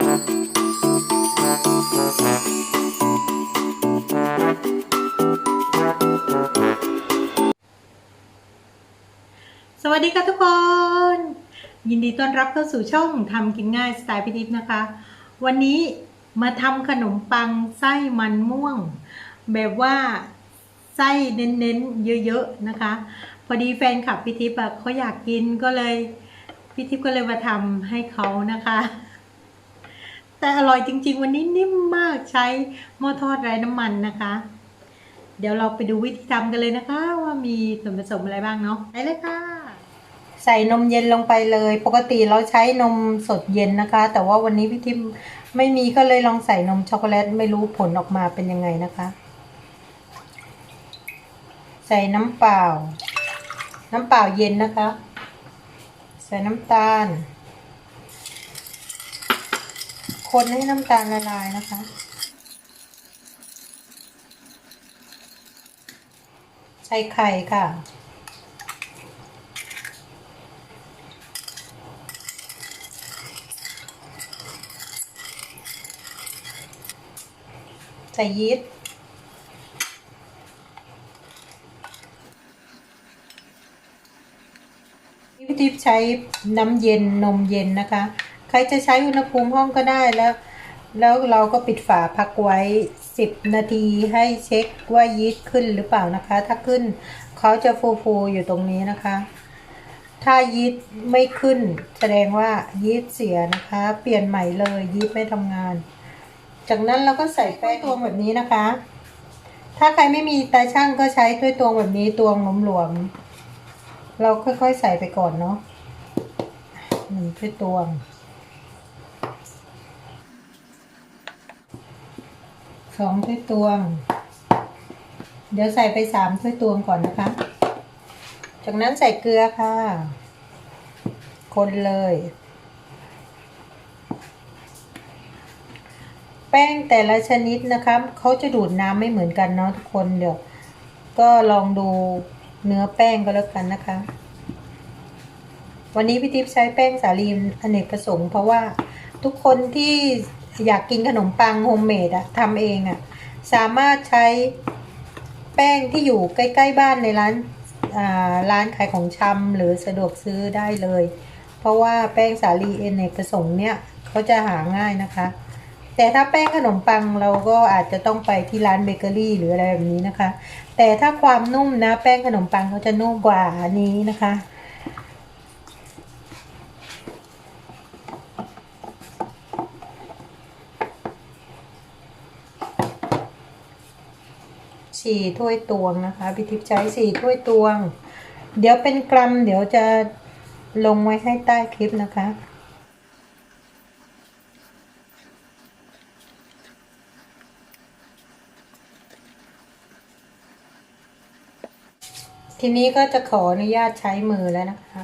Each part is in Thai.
สวัสดีค่ะทุกคน ยินดีต้อนรับเข้าสู่ช่องทำกินง่ายสไตล์พิทิพนะคะ วันนี้มาทำขนมปังไส้มันม่วง แบบว่าไส้เน้นๆ เยอะๆนะคะ พอดีแฟนคลับพิทิพอะเขาอยากกินก็เลย พิทิพก็เลยมาทำให้เขานะคะ แต่อร่อยจริง ๆ วันนี้นิ่มมากใช้หม้อทอดไร้น้ำมันนะคะ เดี๋ยวเราไปดูวิธีทำกันเลยนะคะ ว่ามีส่วนผสมอะไรบ้างเนาะไปเลยค่ะ ใส่นมเย็นลงไปเลย ปกติเราใช้นมสดเย็นนะคะ แต่ว่าวันนี้พี่ทิมไม่มีก็เลยลองใส่นมช็อกโกแลตไม่รู้ผลออกมาเป็นยังไงนะคะ ใส่น้ำเปล่า น้ำเปล่าเย็นนะคะ ใส่น้ำตาล คนให้น้ำตาลละลายนะคะ ใส่ไข่ค่ะ ใส่ยีสต์พี่ทิพย์ใช้น้ำเย็นนมเย็นนะคะ ใครจะใช้อุณหภูมิห้องก็ได้แล้ว แล้วเราก็ปิดฝาพักไว้ 10 นาทีให้เช็คว่ายีสต์ขึ้นหรือเปล่านะคะ ถ้าขึ้นเขาจะฟูๆอยู่ตรงนี้นะคะ ถ้ายีสต์ไม่ขึ้น แสดงว่ายีสต์เสียนะคะ เปลี่ยนใหม่เลยยีสต์ไม่ทำงาน จากนั้นเราก็ใส่แป้งตัวแบบนี้นะคะ ถ้าใครไม่มีตาช่างก็ใช้ถ้วยตวงแบบนี้ตวงหลวมๆเราค่อยๆใส่ไปก่อนเนาะหนึ่งถ้วยตวง สองถ้วยตวง เดี๋ยวใส่ไปสามถ้วยตวงก่อนนะคะ จากนั้นใส่เกลือค่ะ คนเลย แป้งแต่ละชนิดนะคะเขาจะดูดน้ำไม่เหมือนกันเนาะทุกคนเดี๋ยว ก็ลองดูเนื้อแป้งก็แล้วกันนะคะ วันนี้พี่ทิพย์ใช้แป้งสาลีอเนกประสงค์เพราะว่าทุกคนที่ อยากกินขนมปังโฮมเมดอะทำเองอะสามารถใช้แป้งที่อยู่ใกล้ ๆ บ้านในร้านร้านขายของชำหรือสะดวกซื้อได้เลย เพราะว่าแป้งสาลีเอเนกประสงค์เนี่ยเขาจะหาง่ายนะคะ แต่ถ้าแป้งขนมปังเราก็อาจจะต้องไปที่ร้านเบเกอรี่หรืออะไรแบบนี้นะคะ แต่ถ้าความนุ่มนะแป้งขนมปังเขาจะนุ่มกว่านี้นะคะ สี่ถ้วยตวงนะคะพี่ทิพย์ใช้สี่ถ้วยตวง เดี๋ยวเป็นกรัม เดี๋ยวจะลงไว้ให้ใต้คลิปนะคะทีนี้ก็จะขออนุญาตใช้มือแล้วนะคะ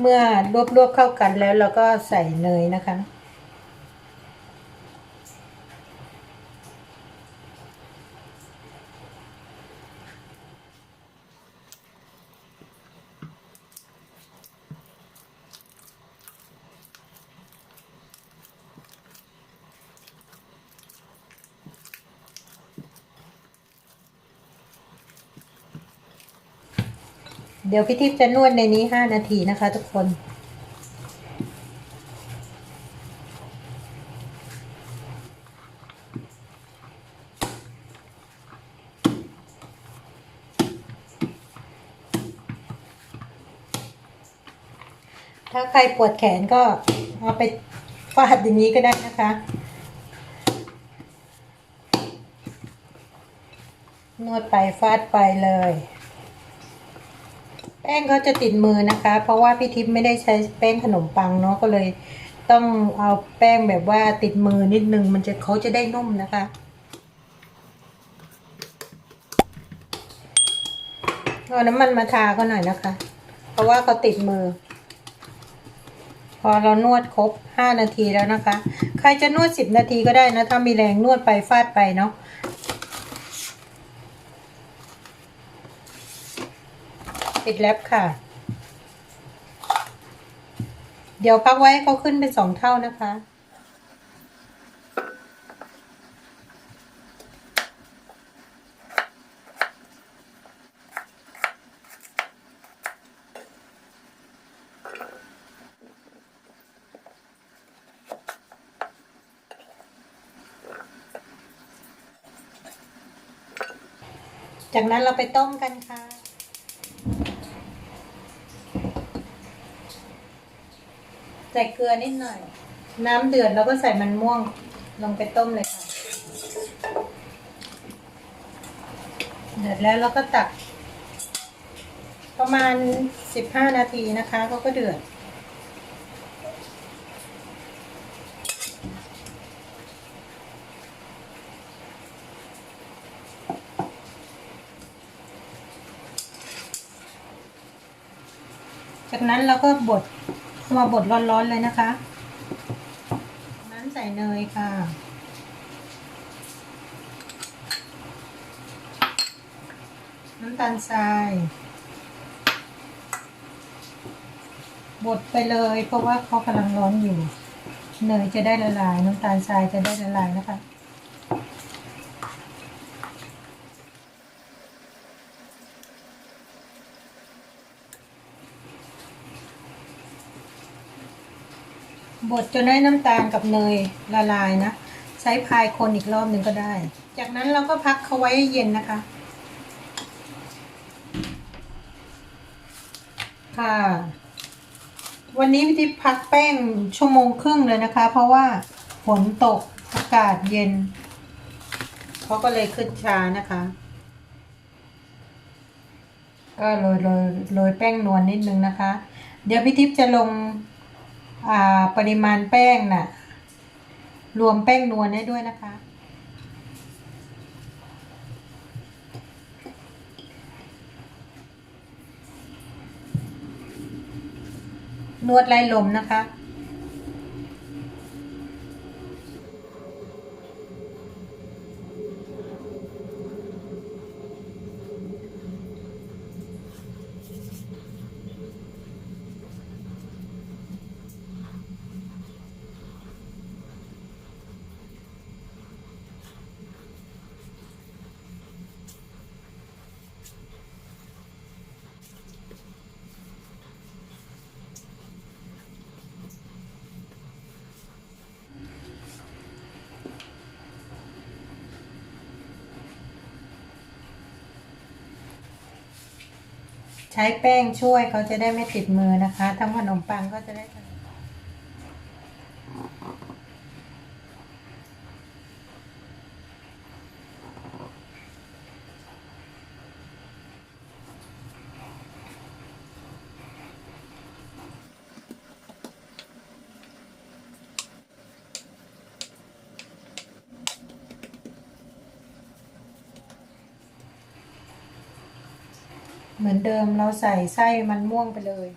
เมื่อรวบๆเข้ากันแล้วเราก็ใส่เนยนะคะ เดี๋ยวพี่ทิพย์จะนวดในนี้ห้านาทีนะคะ ทุกคนถ้าใครปวดแขนก็เอาไปฟาดอย่างนี้ก็ได้นะคะ นวดไปฟาดไปเลย แป้งเขาจะติดมือนะคะ เพราะว่าพี่ทิพย์ไม่ได้ใช้แป้งขนมปังเนาะก็เลย ต้องเอาแป้งแบบว่าติดมือนิดนึง มันจะเขาจะได้นุ่มนะคะ เอาน้ำมันมาทาเขาหน่อยนะคะ เพราะว่าเขาติดมือ พอเรานวดครบห้านาทีแล้วนะคะ ใครจะนวดสิบนาทีก็ได้นะ ถ้ามีแรงนวดไปฟาดไปเนาะ ปิดแรปค่ะ เดี๋ยวพักไว้ให้เขาขึ้นเป็นสองเท่านะคะ จากนั้นเราไปต้มกันค่ะ ใส่เกลือนิดหน่อย น้ำเดือดแล้วก็ใส่มันม่วงลงไปต้มเลยค่ะ เดือดแล้วเราก็ตัก ประมาณสิบห้านาทีนะคะเขาก็เดือด จากนั้นเราก็บด มาบดร้อนๆเลยนะคะ น้ำใส่เนยค่ะ น้ำตาลทราย บดไปเลยเพราะว่าเขากำลังร้อนอยู่ เนยจะได้ละลาย น้ำตาลทรายจะได้ละลายนะคะ บดจนได้น้ำตาลกับเนยละลายนะ ใช้พายคนอีกรอบหนึ่งก็ได้ จากนั้นเราก็พักเขาไว้ให้เย็นนะคะ ค่ะ วันนี้พี่ทิพย์พักแป้งชั่วโมงครึ่งเลยนะคะ เพราะว่าฝนตกอากาศเย็นเขาก็เลยขึ้นช้านะคะ ก็โรยโรยโรยแป้งนวลนิดนึงนะคะ เดี๋ยวพี่ทิพย์จะลง ปริมาณแป้งน่ะ รวมแป้งนวลได้ด้วยนะคะ นวดไล่ลมนะคะ ใช้แป้งช่วยเขาจะได้ไม่ติดมือนะคะทำขนมปังก็จะได้ เหมือนเดิมเราใส่ไส้มันม่วงไปเลย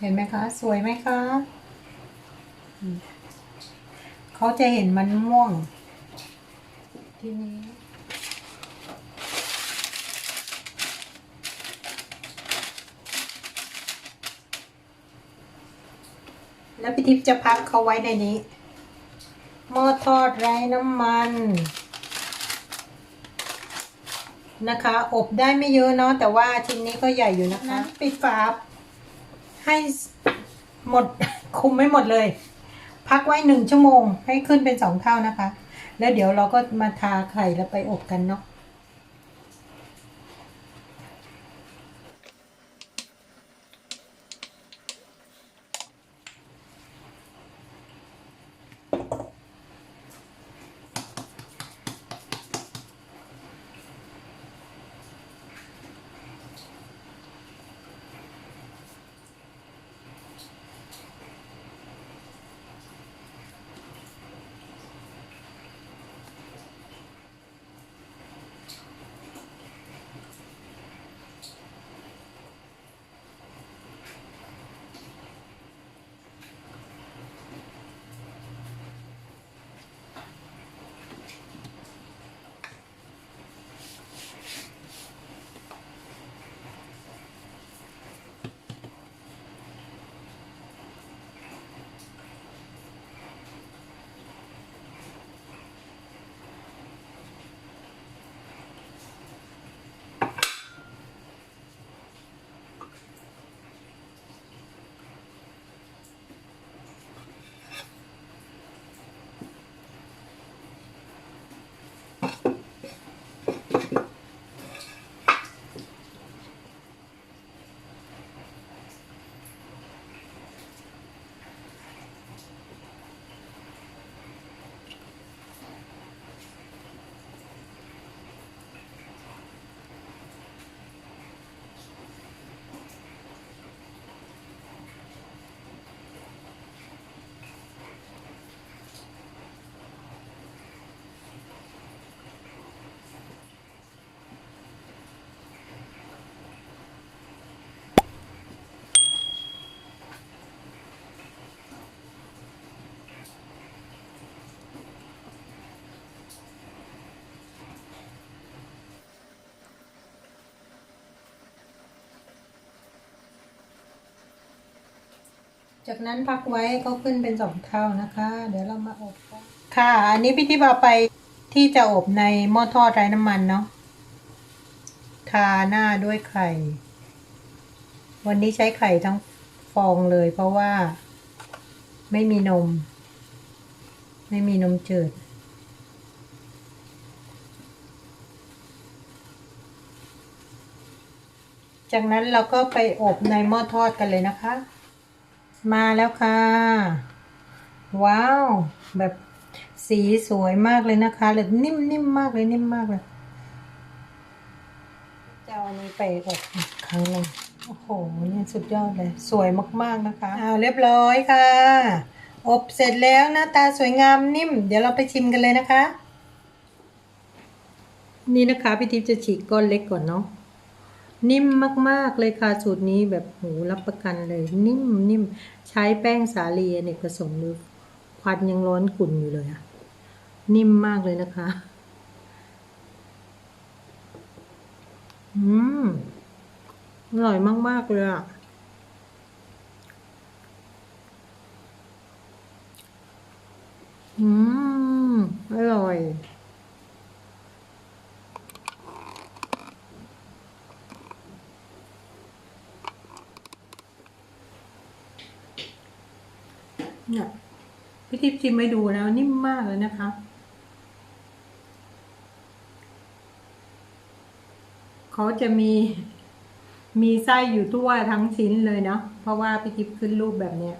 เห็นไหมคะ สวยไหมคะอืมเขาจะเห็นมันม่วง ทีนี้แล้วพี่ทิพย์จะพักเขาไว้ในนี้ หม้อทอดไร้น้ำมัน นะคะ อบได้ไม่เยอะเนาะแต่ว่าชิ้นนี้ก็ใหญ่อยู่นะคะ ปิดฝา ให้หมดคุมไม่หมดเลย พักไว้หนึ่งชั่วโมงให้ขึ้นเป็นสองเท่านะคะ แล้วเดี๋ยวเราก็มาทาไข่แล้วไปอบกันเนาะ จากนั้นพักไว้ก็ขึ้นเป็นสองเท่านะคะ เดี๋ยวเรามาอบกันค่ะ อันนี้พี่ทิพย์เอาไปที่จะอบในหม้อทอดไร้น้ำมันเนาะทาหน้าด้วยไข่ วันนี้ใช้ไข่ทั้งฟองเลยเพราะว่า ไม่มีนม ไม่มีนมจืด จากนั้นเราก็ไปอบในหม้อทอดกันเลยนะคะ มาแล้วค่ะ ว้าว แบบสีสวยมากเลยนะคะเลยนิ่มนิ่มมากเลยนิ่มมากเลยจะเอาอันนี้ไปอบอีกครั้งหนึ่งโอ้โหเนี่ยสุดยอดเลย สวยมากๆนะคะอ้าวเรียบร้อยค่ะ อบเสร็จแล้วหน้าตาสวยงามนิ่ม เดี๋ยวเราไปชิมกันเลยนะคะ นี่นะคะพี่ทิพย์จะฉีกก้อนเล็กก่อนเนาะ นิ่มมาก ๆ เลยค่ะ สูตรนี้แบบโหรับประกันเลย นิ่มนิ่มใช้แป้งสาลีอเนกประสงค์เลยควันยังร้อนกุ่นอยู่เลยอะนิ่มมากเลยนะคะ อืม อร่อยมาก ๆ เลยอะอืม อร่อย เนี่ยพี่ทิพย์ชิมให้ดูแล้วนิ่มมากเลยนะคะ เขาจะมีมีไส้อยู่ทั่วทั้งชิ้นเลยเนาะเพราะว่าพี่ทิพย์ขึ้นรูปแบบเนี้ย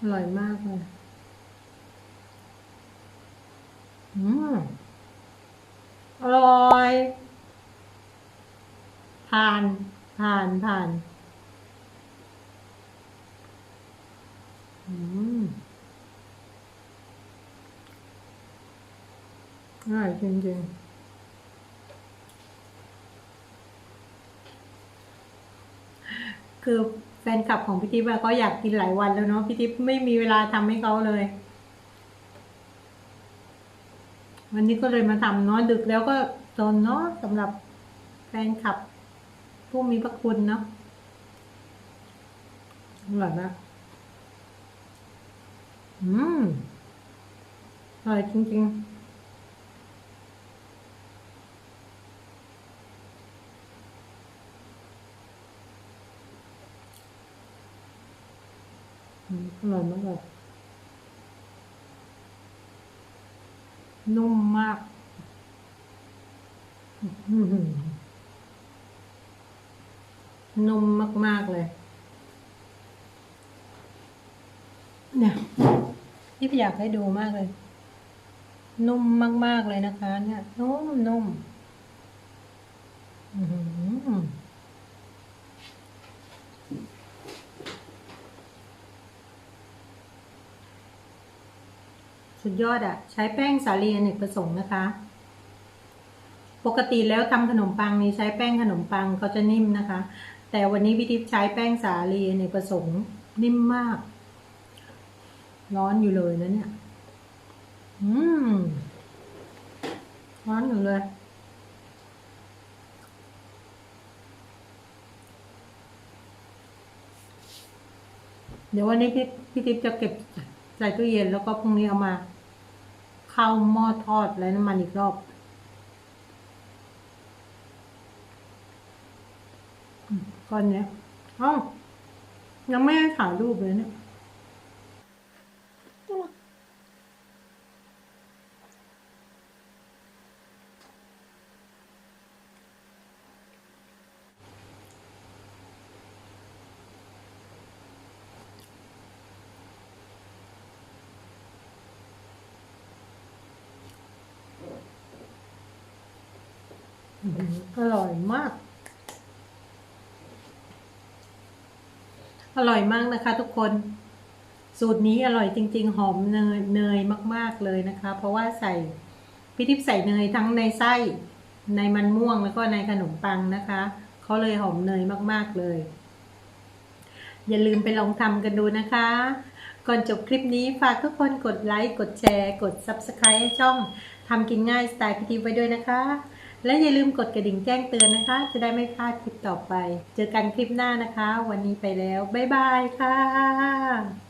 อร่อยมากเลย อืม อร่อย ผ่าน ผ่าน ผ่าน อืมอร่อยจริงๆคือแฟนคลับของพี่ทิพย์อะเขาอยากกินหลายวันแล้วเนาะพี่ทิพย์ไม่มีเวลาทำให้เขาเลย วันนี้ก็เลยมาทำเนาะดึกแล้วก็ตนเนาะสำหรับแฟนคลับ ผู้มีพระคุณเนาะอร่อยมาก อืมอร่อยจริงๆอืมอร่อยมากเลยนุ่มมากอื้อหือนุ่มมาก ๆ เลย เนี่ย ที่อยากให้ดูมากเลย นุ่มมาก ๆ เลยนะคะ เนี่ย นุ่มนุ่มสุดยอดอะใช้แป้งสาลีอเนกประสงค์นะคะ ปกติแล้วทำขนมปังนี้ใช้แป้งขนมปังก็จะนิ่มนะคะ แต่วันนี้พี่ทิพย์ใช้แป้งสาลีอเนกประสงค์นิ่มมาก ร้อนอยู่เลยนะเนี่ย อืม ร้อนอยู่เลย เดี๋ยววันนี้พี่พี่ทิพย์จะเก็บใส่ตู้เย็นแล้วก็พรุ่งนี้เอามา เข้าหม้อทอดและน้ำมันอีกรอบ ก้อนเนี้ยอ้าวยังไม่ได้ถ่ายรูปเลยเนี่ย อร่อยมาก อร่อยมากนะคะ ทุกคน สูตรนี้อร่อยจริง ๆ หอมเนยเนยมาก ๆเลยนะคะ เพราะว่าใส่พี่ทิพย์ใส่เนยทั้งในไส้ในมันม่วงแล้วก็ในขนมปังนะคะเขาเลยหอมเนยมาก ๆเลย อย่าลืมไปลองทำกันดูนะคะ ก่อนจบคลิปนี้ฝากทุกคนกดไลค์ กดแชร์ กด Subscribe ให้ช่องทำกินง่ายสไตล์พิธีไว้ด้วยนะคะ และอย่าลืมกดกระดิ่งแจ้งเตือนนะคะ จะได้ไม่พลาดคลิปต่อไป เจอกันคลิปหน้านะคะ วันนี้ไปแล้ว บ๊ายบายค่ะ